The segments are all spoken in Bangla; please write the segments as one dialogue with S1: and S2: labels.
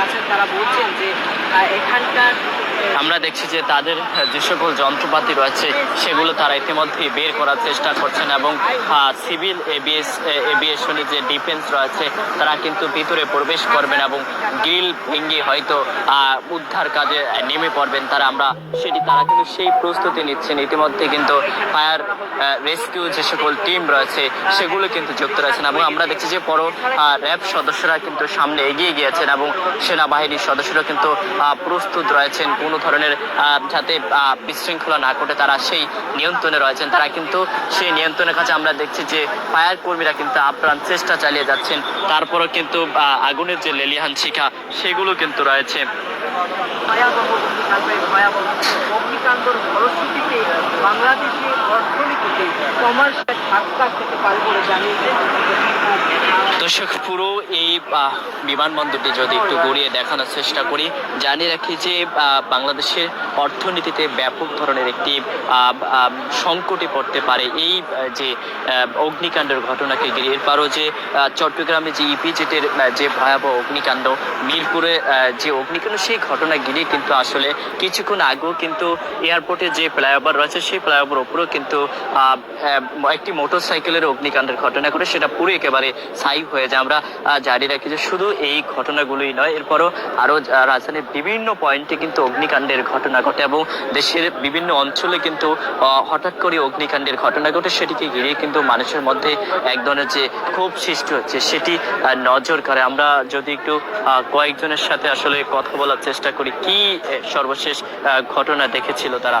S1: আছেন তারা বলছেন যে এখানকার
S2: আমরা দেখছি যে তাদের যে সকল যন্ত্রপাতি রয়েছে, সেগুলো তারা ইতিমধ্যে বের করার চেষ্টা করছেন এবং সিভিল এবিএস এভিয়েশনের যে ডিফেন্স রয়েছে, তারা কিন্তু ভিতরে প্রবেশ করবেন এবং গ্রিল ভেঙে হয়তো উদ্ধার কাজে নেমে পড়বেন তারা, আমরা সেটি, তারা কিন্তু সেই প্রস্তুতি নিচ্ছেন। ইতিমধ্যে কিন্তু ফায়ার রেস্কিউ যে সকল টিম রয়েছে, সেগুলো কিন্তু যুক্ত রয়েছেন এবং আমরা দেখছি যে বড় র্যাব সদস্যরা কিন্তু সামনে এগিয়ে গিয়েছেন এবং সেনাবাহিনীর সদস্যরা কিন্তু প্রস্তুত রয়েছেন। কোনো ধরনের যাতে বিশৃঙ্খলা না ঘটে, তারা সেই নিয়ন্ত্রণে রয়েছেন। তারা কিন্তু সেই নিয়ন্ত্রণের কাছে আমরা দেখছি যে ফায়ার কর্মীরা কিন্তু আপ্রাণ চেষ্টা চালিয়ে যাচ্ছেন। তারপরও কিন্তু আগুনের যে লেলিহান শিখা, সেগুলো কিন্তু রয়েছে।
S1: বাংলাদেশের অর্থনীতিতে কমার্শিয়াল ধাক্কা খেতে পারে বলে জানিয়েছে।
S2: দর্শক পুরো এই বিমানবন্দরটি যদি একটু ঘুরিয়ে দেখানোর চেষ্টা করি জানিয়ে রাখি যে বাংলাদেশের অর্থনীতিতে ব্যাপক ধরনের একটি সংকটে পড়তে পারে। এই যে অগ্নিকাণ্ডের ঘটনাকে ঘিরে এরপরও যে চট্টগ্রামে যে ইপিজেটের যে ভয়াবহ অগ্নিকাণ্ড মিরপুরে যে অগ্নিকাণ্ড সেই ঘটনা ঘিরে কিন্তু আসলে কিছুক্ষণ আগেও কিন্তু এয়ারপোর্টে যে ফ্লাইওভার রয়েছে সেই ফ্লাইওভার উপরেও কিন্তু একটি মোটর সাইকেলের অগ্নিকাণ্ডের ঘটনা ঘটে সেটা পুরো একেবারে ছাই হয়ে যায় আমরা জারি রাখি যে শুধু এই ঘটনাগুলোই নয়, এরপরও আরও রাজধানীর বিভিন্ন পয়েন্টে কিন্তু অগ্নিকাণ্ডের ঘটনা ঘটে এবং দেশের বিভিন্ন অঞ্চলে কিন্তু হঠাৎ করে অগ্নিকাণ্ডের ঘটনা ঘটে, সেটিকে ঘিরে কিন্তু মানুষের মধ্যে এক ধরনের যে ক্ষোভ সৃষ্টি হচ্ছে, সেটি নজর করে আমরা যদি একটু কয়েকজনের সাথে আসলে কথা বলার চেষ্টা করি, কি সর্বশেষ ঘটনা দেখেছিল তারা?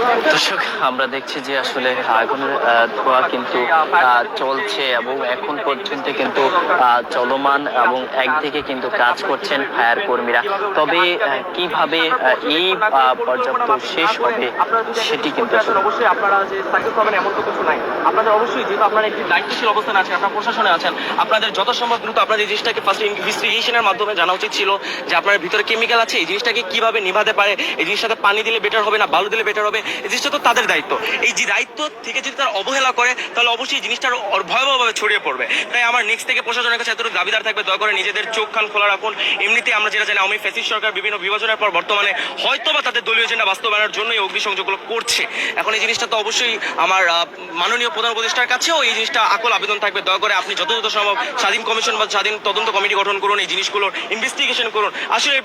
S2: দর্শক আমরা দেখছি যে আসলে আগুনের ধোঁয়া কিন্তু চলছে এবং এখন পর্যন্ত কিন্তু চলমান এবং একদিকে কিন্তু কাজ করছেন ফায়ার কর্মীরা। তবে কীভাবে এই পর্যাপ্ত শেষ হবে সেটি কিন্তু
S3: অবশ্যই আপনারা যে সাকসেস হবেন এমন তো কিছু নাই। আপনাদের অবশ্যই যেহেতু আপনারা একটি দায়িত্বশীল অবস্থানে আছেন আপনারা প্রশাসনে আছেন আপনাদের যত সম্ভব দ্রুত আপনাদের এই জিনিসটাকে ফার্স্ট ইনভেস্টিগেশনের মাধ্যমে জানা উচিত ছিল যে আপনার ভিতরে কেমিক্যাল আছে এই জিনিসটাকে কীভাবে নিভাতে পারে এই জিনিসটাতে পানি দিলে বেটার হবে না বালু দিলে বেটার হবে জিনিসটা তো তাদের দায়িত্ব। এই যে দায়িত্ব থেকে যদি তারা অবহেলা করে, তাহলে অবশ্যই অর- ভয়াবহভাবে ছড়িয়ে পড়বে। তাই আমার নেক্সট থেকে প্রশাসনের কাছে এতটুকু দাবিদার থাকবে, দয়া করে নিজেদের চোখ, কান খোলা রাখুন। এমনিতে আমরা যেটা জানি আমি ফেসিস সরকার বিভিন্ন বিভাজনের পর বর্তমানে হয়তো বা তাদের দলীয় এজেন্ডা বাস্তবায়নের জন্য এই অগ্নিসংযোগগুলো করছে। এখন এই জিনিসটা তো অবশ্যই আমার মাননীয় প্রধান উপদেষ্টার কাছেও এই জিনিসটা আকল আবেদন থাকবে। দয়া করে আপনি যত দ্রুত সম্ভব স্বাধীন কমিশন বা স্বাধীন তদন্ত কমিটি গঠন করুন, এই জিনিসগুলোর ইনভেস্টিগেশন করুন। আসলে